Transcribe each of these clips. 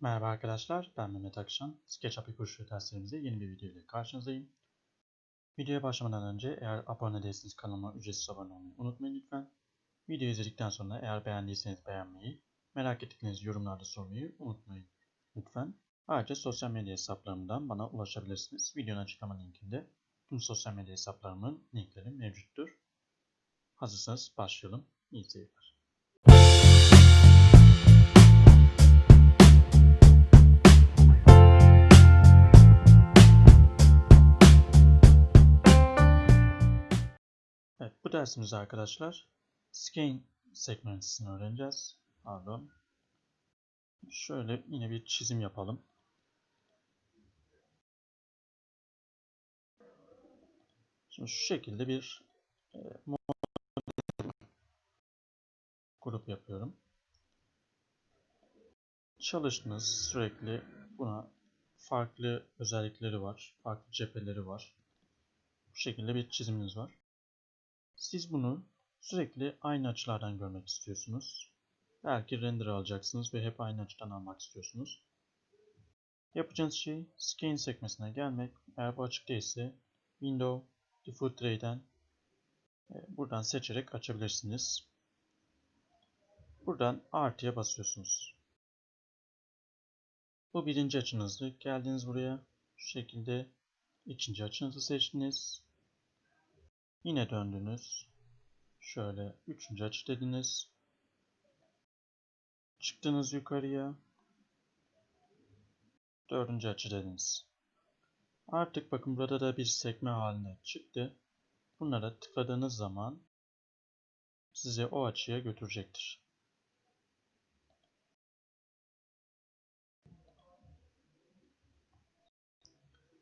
Merhaba arkadaşlar, ben Mehmet Akşan. SketchUp ipuçları derslerimizde yeni bir video ile karşınızdayım. Videoya başlamadan önce eğer abone değilseniz kanalıma ücretsiz abone olmayı unutmayın lütfen. Videoyu izledikten sonra eğer beğendiyseniz beğenmeyi, merak ettiklerinizi yorumlarda sormayı unutmayın lütfen. Ayrıca sosyal medya hesaplarımdan bana ulaşabilirsiniz. Videonun açıklama linkinde tüm sosyal medya hesaplarımın linkleri mevcuttur. Hazırsanız başlayalım. İyi seyirler. Dersimizde arkadaşlar skein segmentisini öğreneceğiz. Pardon. Şöyle yine bir çizim yapalım. Şimdi şu şekilde bir e, grup yapıyorum. Çalıştınız sürekli buna farklı özellikleri var, farklı cepheleri var. Bu şekilde bir çiziminiz var. Siz bunu sürekli aynı açılardan görmek istiyorsunuz. Belki render alacaksınız ve hep aynı açıdan almak istiyorsunuz. Yapacağınız şey scan sekmesine gelmek. Eğer bu açık değilse Window Default Tray'den e, buradan seçerek açabilirsiniz. Buradan artıya basıyorsunuz. Bu birinci açınızdı. Geldiniz buraya. Şu şekilde ikinci açınızı seçtiniz. Yine döndünüz. Şöyle üçüncü açı dediniz. Çıktınız yukarıya. Dördüncü açı dediniz. Artık bakın burada da bir sekme haline çıktı. Bunlara tıkladığınız zaman sizi o açıya götürecektir.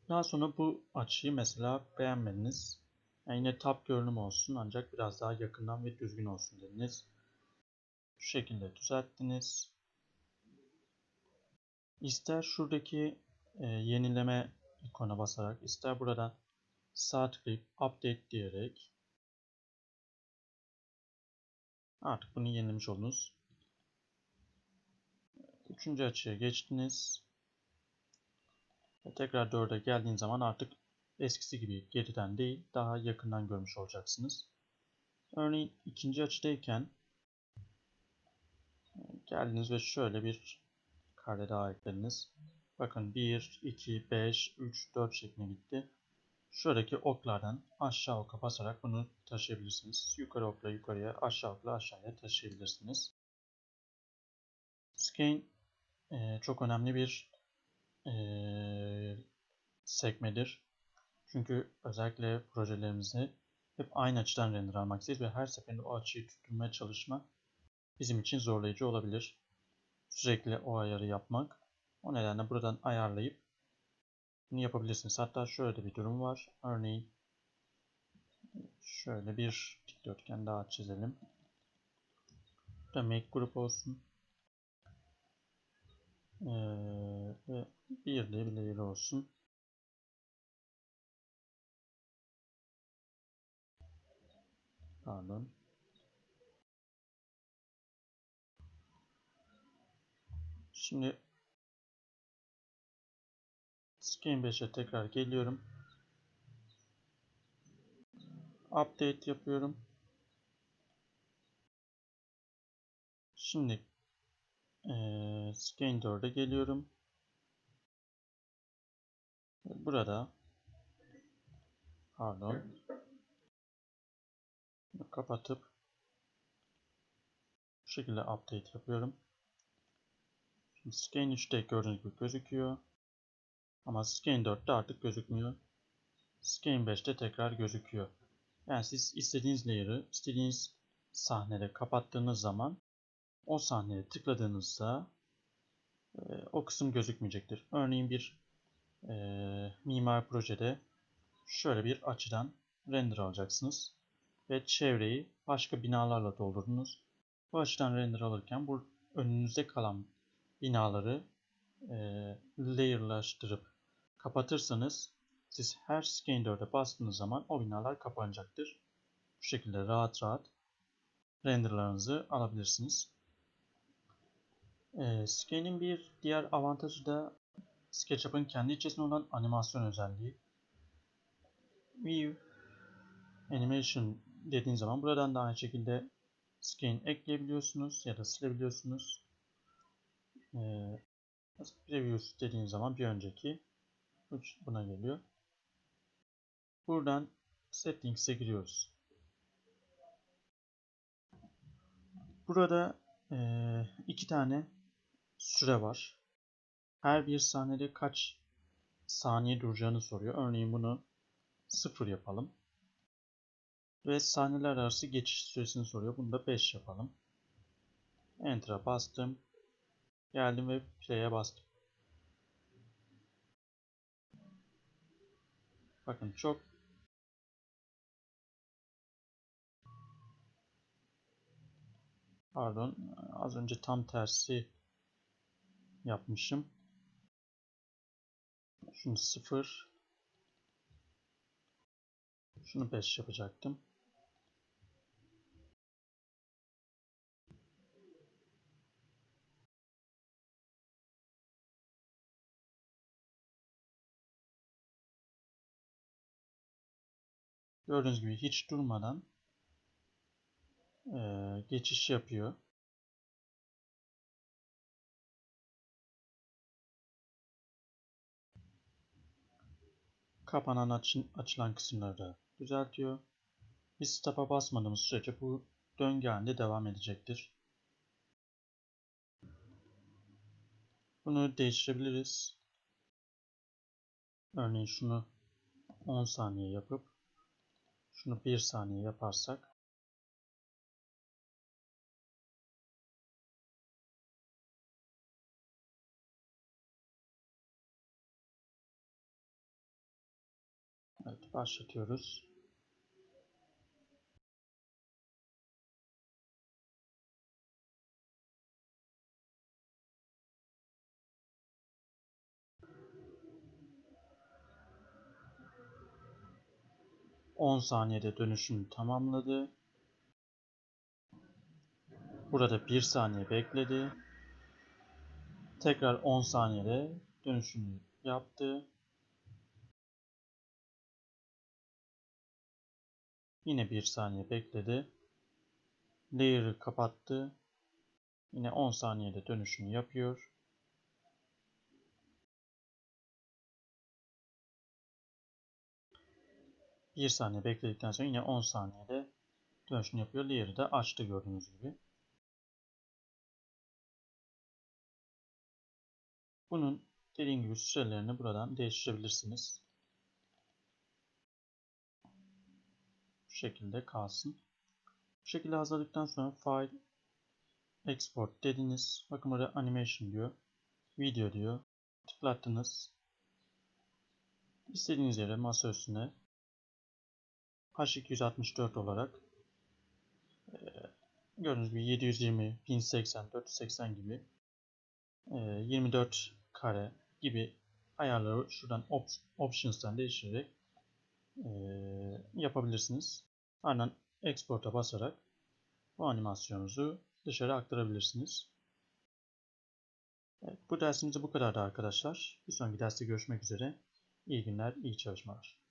Daha sonra bu açıyı mesela beğenmediniz. Yani yine tap görünüm olsun ancak biraz daha yakından ve düzgün olsun dediniz. Şu şekilde düzelttiniz. İster şuradaki e, yenileme ikona basarak, ister buradan sağ tıklayıp update diyerek artık bunu yenilemiş oldunuz. Üçüncü açıya geçtiniz. Ve tekrar 4'e geldiğin zaman artık eskisi gibi geriden değil daha yakından görmüş olacaksınız. Örneğin ikinci açıdayken geldiniz ve şöyle bir kare daha eklediniz. Bakın 1, 2, 5, 3, 4 şeklinde gitti. Şuradaki oklardan aşağı oka basarak bunu taşıyabilirsiniz. Yukarı okla yukarıya, aşağı okla aşağıya taşıyabilirsiniz. Skein e, çok önemli bir e, sekmedir. Çünkü özellikle projelerimizde hep aynı açıdan render almak isteyiz ve her seferinde o açıyı tutturmaya çalışmak bizim için zorlayıcı olabilir. Sürekli o ayarı yapmak. O nedenle buradan ayarlayıp bunu yapabilirsiniz. Hatta şöyle bir durum var. Örneğin şöyle bir dikdörtgen daha çizelim. Bu da make grup olsun. Ee, ve bir de bir layer olsun. Pardon. Şimdi Scan 5'e tekrar geliyorum. Update yapıyorum. Şimdi ee, Scan 4'e geliyorum. Burada pardon kapatıp bu şekilde update yapıyorum. Şimdi Scan 3'te gördüğünüz gibi gözüküyor. Ama Scan 4'te artık gözükmüyor. Scan 5'te tekrar gözüküyor. Yani siz istediğiniz layer'ı istediğiniz sahnede kapattığınız zaman o sahneye tıkladığınızda e, o kısım gözükmeyecektir. Örneğin bir e, mimar projede şöyle bir açıdan render alacaksınız ve çevreyi başka binalarla doldurdunuz. Bu açıdan render alırken bu önünüzde kalan binaları e, layer'laştırıp kapatırsanız siz her scan 4'e bastığınız zaman o binalar kapanacaktır. Bu şekilde rahat rahat renderlarınızı alabilirsiniz. Ee, Scane'in bir diğer avantajı da SketchUp'ın kendi içerisinde olan animasyon özelliği. View Animation dediğin zaman buradan da aynı şekilde Scene ekleyebiliyorsunuz ya da silebiliyorsunuz. Ee, Previews dediğin zaman bir önceki buna geliyor. Buradan Settings'e giriyoruz. Burada e, iki tane süre var. Her bir saniyede kaç saniye duracağını soruyor. Örneğin bunu sıfır yapalım. Ve saniyeler arası geçiş süresini soruyor. Bunu da 5 yapalım. Enter'a bastım. Geldim ve play'e bastım. Bakın çok Pardon, az önce tam tersi yapmışım. Şunu 0 Şunu 5 yapacaktım. Gördüğünüz gibi hiç durmadan e, geçiş yapıyor. Kapanan aç, açılan kısımları da düzeltiyor. Biz stop'a basmadığımız sürece bu döngü halinde devam edecektir. Bunu değiştirebiliriz. Örneğin şunu 10 saniye yapıp şunu 1 saniye yaparsak Evet başlatıyoruz. On saniyede dönüşümü tamamladı. Burada bir saniye bekledi. Tekrar 10 saniyede dönüşümü yaptı. Yine bir saniye bekledi. Layer'ı kapattı. Yine 10 saniyede dönüşümü yapıyor. Bir saniye bekledikten sonra yine 10 saniyede dönüşüm yapıyor. Layer'ı da açtı gördüğünüz gibi. Bunun dediğim gibi sürelerini buradan değiştirebilirsiniz. şekilde kalsın. Bu şekilde hazırladıktan sonra file export dediniz. Bakın burada animation diyor. Video diyor. Tıklattınız. İstediğiniz yere masa üstüne H264 olarak e, gördüğünüz gibi 720, 1080, 480 gibi e, 24 kare gibi ayarları şuradan options'tan değiştirerek e, yapabilirsiniz. Ardından export'a basarak bu animasyonunuzu dışarı aktarabilirsiniz. Evet, bu dersimizde bu kadardı arkadaşlar. Bir sonraki derste görüşmek üzere. İyi günler, iyi çalışmalar.